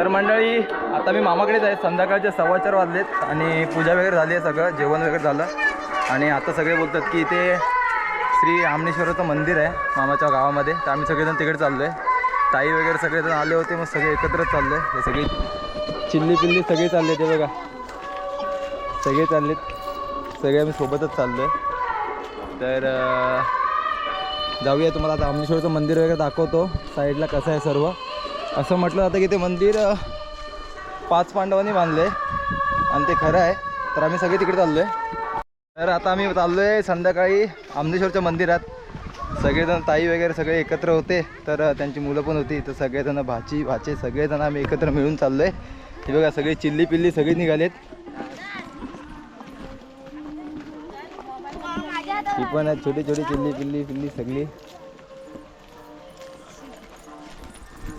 तर मंडळी आता मी मामाकडेच आहे. संध्याकाळचे सव्वा चार वाजलेत आणि पूजा वगैरे झाली आहे सगळं जेवण वगैरे झालं. आणि आता सगळे बोलतात की इथे श्री आमनेश्वराचं मंदिर आहे मामाच्या गावामध्ये. तर आम्ही सगळेजण तिकडे चाललो आहे ताई वगैरे सगळेजण आले होते मग सगळे एकत्रच चाललो आहे हे सगळे चिल्ली पिल्ली सगळे चालले ते बघा. सगळे चाललेत. सगळे आम्ही सोबतच चाललो आहे तर जाऊया तुम्हाला. आता आमनेश्वरचं मंदिर वगैरे दाखवतो. साईडला कसं आहे सर्व. असं म्हटलं जातं की ते मंदिर पाच पांडवांनी बांधलं आहे आणि ते खरं आहे. तर आम्ही सगळे तिकडे चाललो आहे तर आता आम्ही चाललो आहे संध्याकाळी आमदेश्वरच्या मंदिरात. सगळेजण ताई वगैरे सगळे एकत्र होते. तर त्यांची मुलं पण होती. तर सगळेजण भाची भाचे सगळेजण आम्ही एकत्र मिळून चाललो आहे हे बघा सगळे चिल्ली पिल्ली सगळे निघालेत. ही पण आहेत छोटी छोटी चिल्ली पिल्ली पिल्ली सगळी.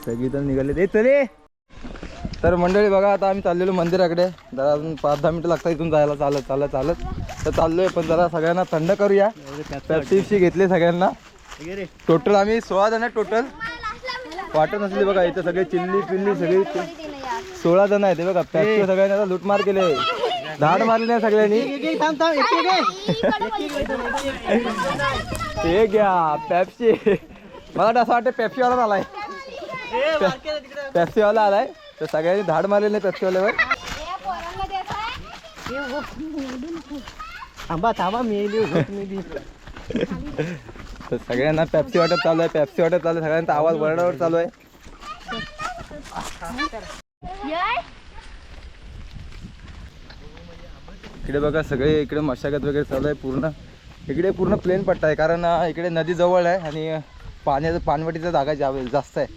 सगळी तर निघाले ते तरी तर मंडळी बघा आता आम्ही चाललेलो मंदिराकडे. जरा अजून पाच दहा मिनिटं लागतात इथून जायला. चालत चालत चालत. तर चाललोय पण जरा सगळ्यांना थंड करूया. पेप्सी घेतली सगळ्यांना. टोटल आम्ही सोळा जण आहे टोटल वाटत नसली बघा इथं सगळे चिल्ली पिल्ली सगळी. सोळा जण आहेत हे बघा पेप्सी सगळ्यांनी आता लूटमार केले. धाड मारली नाही सगळ्यांनी. हे घ्या पेप्सी मला असं वाटतं पेप्सीवाला आलाय पेप्सीवाला आलाय. तर सगळ्यांनी धाड मारलेली नाही पेप्सीवाल्यावर थांबा थांबा मी येईल तर सगळ्यांना पेप्सी वाटप चालू आहे पेप्सी वाटप चालू आहे. सगळ्यांचा आवाज वरडावर चालू आहे. इकडे बघा सगळे इकडे मशागत वगैरे चालू आहे पूर्ण. इकडे पूर्ण प्लेन पट्टा आहे कारण इकडे नदी जवळ आहे आणि पाण्याचं पाणवटीचा जागा जास्त आहे.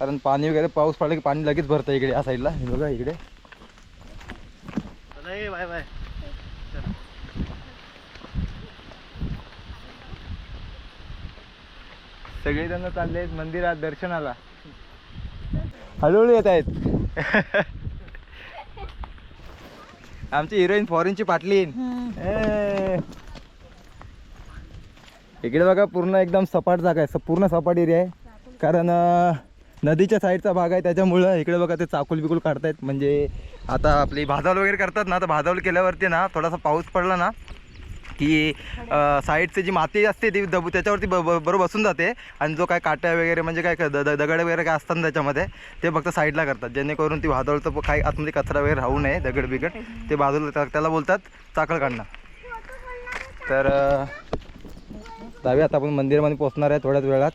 कारण पाणी वगैरे पाऊस पडला की पाणी लगेच भरतं इकडे या साईडला हे बघा इकडे. Bye bye. सगळेजण चालले आहेत मंदिरात दर्शनाला. हळूहळू येत आहेत. आमची हिरोईन फॉरेनची पाटलीन ए. इकडे बघा पूर्ण एकदम सपाट जागा आहे. पूर्ण सपाट एरिया आहे. कारण नदीच्या साईडचा भाग आहे त्याच्यामुळं इकडे बघा ते चाकूल बिकुल काढतायत. म्हणजे आता आपली भाजावल वगैरे करतात ना तर भाजावल केल्यावरती ना थोडासा पाऊस पडला ना की साईडची जी माती असते ती दब त्याच्यावरती ब ब- बरोबर बसून जाते. आणि जो काय काट्या वगैरे म्हणजे काय द दगड वगैरे काय असतात ना त्याच्यामध्ये ते फक्त साईडला करतात. जेणेकरून ती भादळचं तर काही आतमध्ये कचरा वगैरे राहू नये दगड बिगड ते बाजूला त्याला बोलतात चाकळ काढणं. तर जाऊया आता आपण मंदिरामध्ये पोचणार आहे थोड्याच वेळात.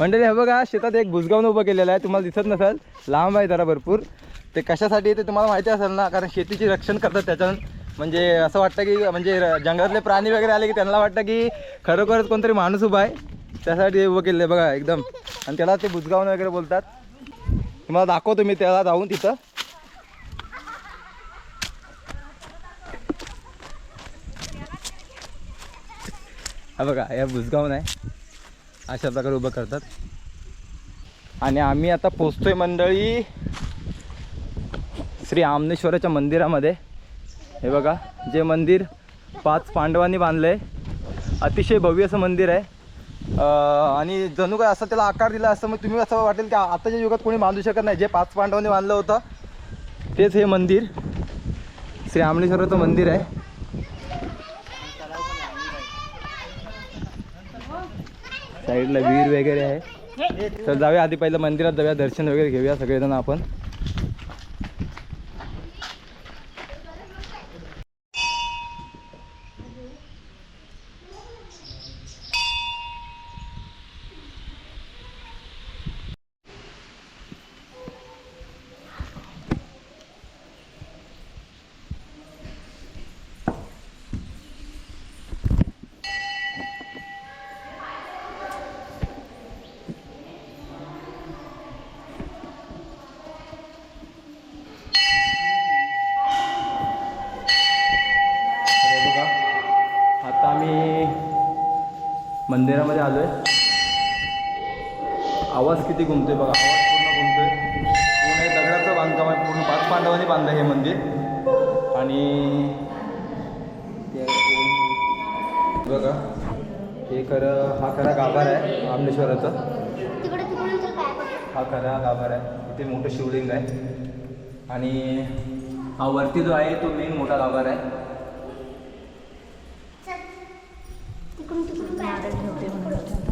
मंडळी हे बघा शेतात एक भुसगावून उभं केलेलं आहे. तुम्हाला दिसत नसेल लांब आहे जरा भरपूर. ते कशासाठी ते तुम्हाला माहिती असेल ना कारण शेतीची रक्षण करतात त्याच्यानं. म्हणजे असं वाटतं की म्हणजे जंगलातले प्राणी वगैरे आले की त्यांना वाटतं की खरोखरच कोणतरी माणूस उभा आहे. त्यासाठी उभं केलं आहे बघा एकदम. आणि त्याला ते भुसगावून वगैरे बोलतात. तुम्हाला दाखवतो मी त्याला जाऊन तिथं. हा बघा या भुसगावून आहे. अशा प्रकारे उभं करतात. आणि आम्ही आता पोचतोय मंडळी श्री आमनेश्वराच्या मंदिरामध्ये. हे बघा जे मंदिर पाच पांडवांनी बांधलं आहे अतिशय भव्य असं मंदिर आहे. आणि जणू काय असं त्याला आकार दिला असं मग तुम्ही असं वाटेल की आताच्या युगात कोणी बांधू शकत नाही. जे पाच पांडवांनी बांधलं होतं तेच हे मंदिर. श्री आमनेश्वराचं मंदिर आहे. साईडला विहीर वगैरे आहे. तर जाऊया आधी पहिलं मंदिरात जाऊया दर्शन वगैरे घेऊया सगळेजण आपण. अंधेरामध्ये आलो आहे आवाज किती घुमतो आहे बघा. आवाज पूर्ण घुमतो आहे पूर्ण दगडाचं बांधकाम आहे पूर्ण पाच पांडवांनी बांधलं हे मंदिर. आणि बघा हे खरं हा खरा गाभार आहे आमलेश्वराचा हा खरा गाभार आहे. इथे मोठं शिवलिंग आहे. आणि हा वरती जो आहे तो मेन मोठा गाभार आहे.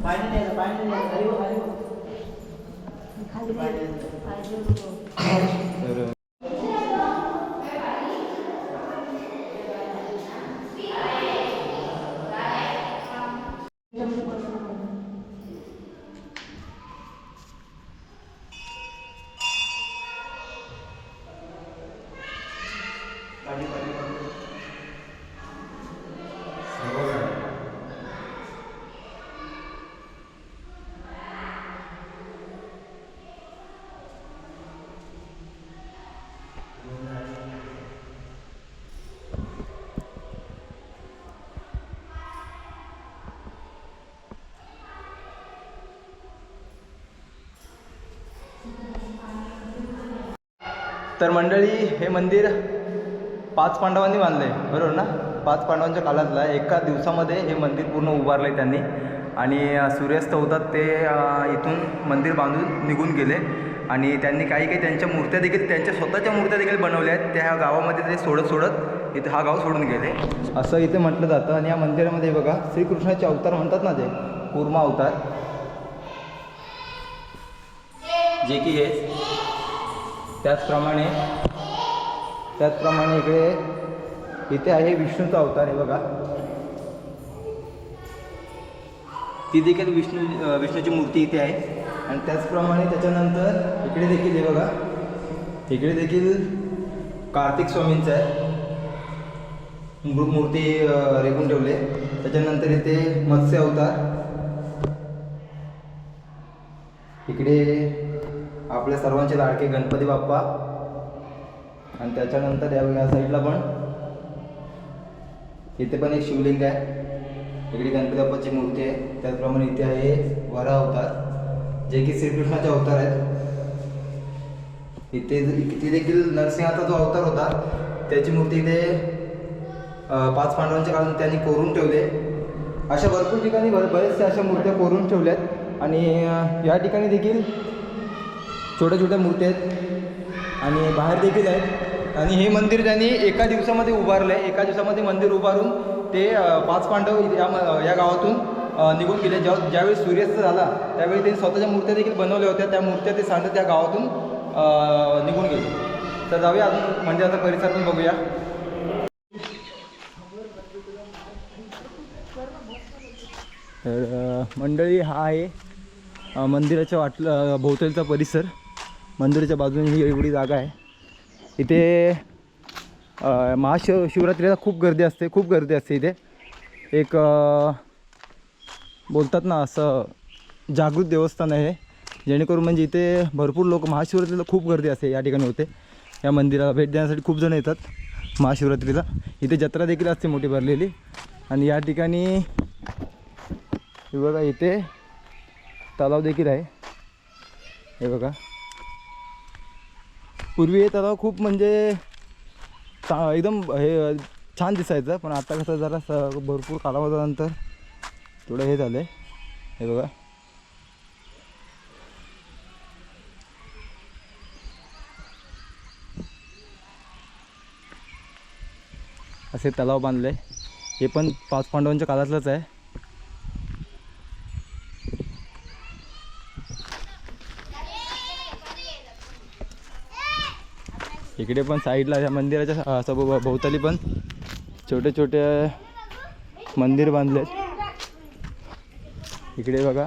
नारळ ठेवते म्हणून तर तर मंडळी हे मंदिर पाच पांडवांनी बांधलं आहे बरोबर ना? पाच पांडवांच्या काळातला एका दिवसामध्ये हे मंदिर पूर्ण उभारलं आहे त्यांनी. आणि सूर्यास्त होतात ते इथून मंदिर बांधून निघून गेले. आणि त्यांनी काही काही त्यांच्या मूर्त्या देखील त्यांच्या स्वतःच्या मूर्त्या देखील बनवल्या आहेत. त्या ह्या गावामध्ये ते सोडत सोडत इथे हा गाव सोडून गेले. असं इथे म्हटलं जातं. आणि या मंदिरामध्ये बघा श्रीकृष्णाचे अवतार म्हणतात ना ते? कुर्मा अवतार. जे की हे त्याचप्रमाणे त्याचप्रमाणे इकडे इथे आहे विष्णूचा अवतार आहे बघा. ती देखील विष्णू विष्णूची मूर्ती इथे आहे. आणि त्याचप्रमाणे त्याच्यानंतर इकडे देखील आहे बघा. इकडे देखील कार्तिक स्वामींचं आहे. मूर्ती रेखून ठेवले. त्याच्यानंतर इथे मत्स्य अवतार. इकडे आपल्या सर्वांचे लाडके गणपती बाप्पा. आणि त्याच्यानंतर या साईडला पण इथे पण एक शिवलिंग आहे. इकडे गणपती बाप्पाची मूर्ती आहे. त्याचप्रमाणे इथे आहे वरा अवतार जे की श्रीकृष्णाचे अवतार आहेत. इथे इथे देखील नरसिंहाचा जो अवतार होता त्याची मूर्ती इथे पाच पांडवांच्या काळात त्यांनी कोरून ठेवले अशा भरपूर ठिकाणी बर बरेचशा अशा मूर्त्या कोरून ठेवल्यात. आणि या ठिकाणी देखील छोट्या छोट्या मूर्ती आहेत आणि बाहेर देखील आहेत. आणि हे मंदिर त्यांनी एका दिवसामध्ये उभारलं आहे एका दिवसामध्ये मंदिर उभारून ते पाच पांडव या म- या गावातून निघून गेले. ज्या ज्यावेळी सूर्यास्त झाला त्यावेळी त्यांनी स्वतःच्या मूर्त्या देखील बनवल्या होत्या. त्या मूर्त्या ते सांगत त्या गावातून निघून गेले. तर जाऊया अजून म्हणजे मंदिराचा परिसर पण बघूया. तर मंडळी हा आहे मंदिराच्या वाटलं भोवतालचा परिसर. मंदिराच्या बाजूने ही एवढी जागा आहे. इथे महाशिव शिवरात्रीला खूप गर्दी असते खूप गर्दी असते इथे. एक बोलतात ना असं जागृत देवस्थान आहे जेणेकरून म्हणजे इथे भरपूर लोक महाशिवरात्रीला खूप गर्दी असते या ठिकाणी होते. या मंदिराला भेट देण्यासाठी खूप जण येतात महाशिवरात्रीला. इथे जत्रा देखील असते मोठी भरलेली. आणि या ठिकाणी हे बघा इथे तलाव देखील आहे. हे बघा. पूर्वी हे तलाव खूप म्हणजे एकदम हे छान दिसायचं पण आता कसं जरा स भरपूर कालावधीनंतर थोडं हे झालं आहे हे बघा. असे तलाव बांधले. हे पण पाच पांडवांच्या काळातलंच आहे. इकडे पण साईडला या मंदिराच्या अ, भोवताली पण छोटे छोटे मंदिर बांधलेत. इकडे बघा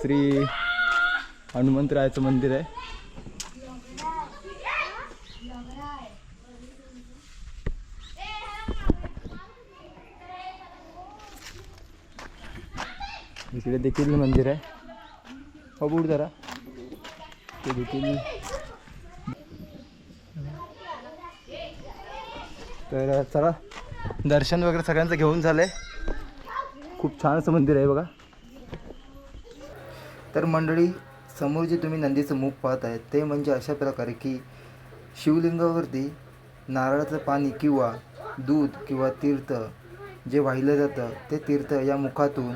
श्री हनुमंतरायाचं मंदिर आहे. इकडे देखील मंदिर आहे. हो जरा. ते देखील तर चला. दर्शन वगैरे सगळ्यांचं घेऊन झालंय. खूप छान असं मंदिर आहे बघा. तर मंडळी समोर जे तुम्ही नंदीचं मुख पाहत आहे ते म्हणजे अशा प्रकारे की शिवलिंगावरती नारळाचं पाणी किंवा दूध किंवा तीर्थ जे वाहिलं जातं ते तीर्थ या मुखातून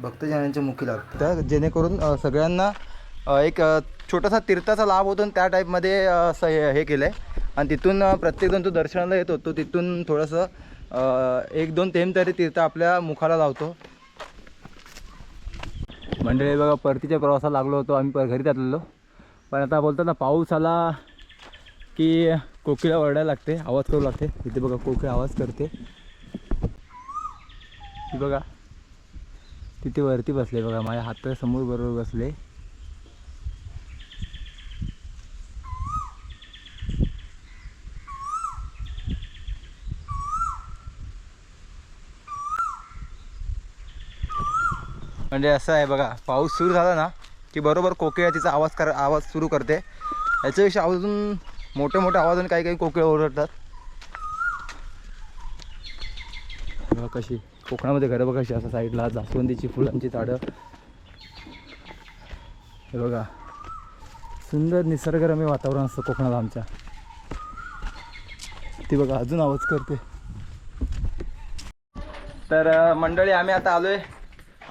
भक्तजनांच्या मुखी लागतं. जेणेकरून सगळ्यांना एक छोटासा तीर्थाचा लाभ होतो आणि त्या टाईपमध्ये असं हे हे केलं आहे आणि तिथून प्रत्येकजण तो दर्शनाला येत होतो तिथून थोडंसं एक दोन थेंब तरी तीर्थ आपल्या मुखाला लावतो. मंडळी बघा परतीच्या प्रवासाला लागलो होतो. आम्ही पर घरी जातलेलो. पण आता बोलतात ना पाऊस आला की कोकिळा ओरडायला लागते आवाज करू लागते. इथे बघा कोकिळा आवाज करते. ती बघा तिथे वरती बसले बघा माझ्या हातासमोर बरोबर बसले. म्हणजे असं आहे बघा पाऊस सुरू झाला ना की बरोबर कोकिळा तिचा आवाज कर आवाज सुरू करते. याच्यापेक्षा अजून मोठे मोठे आवाजाने काही काही कोकिळ ओरडतात. बघा कशी कोकणामध्ये घरं बघा कशी असं साईडला जास्वंदीची फुलांची झाडं. हे बघा सुंदर निसर्गरम्य वातावरण असतं कोकणात आमच्या. ती बघा अजून आवाज करते. तर मंडळी आम्ही आता आलो आहे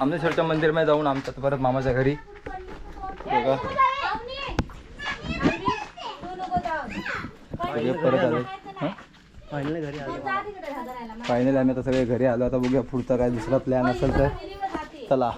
आलोय मंदिर मंदिरमध्ये जाऊन आमच्या परत मामाच्या घरी. बघा. सगळे परत आले. फायनल घरी आलो फायनली आम्ही आता सगळे घरी आलो. आता बघूया पुढचा काय दुसरा प्लॅन असेल तर. चला.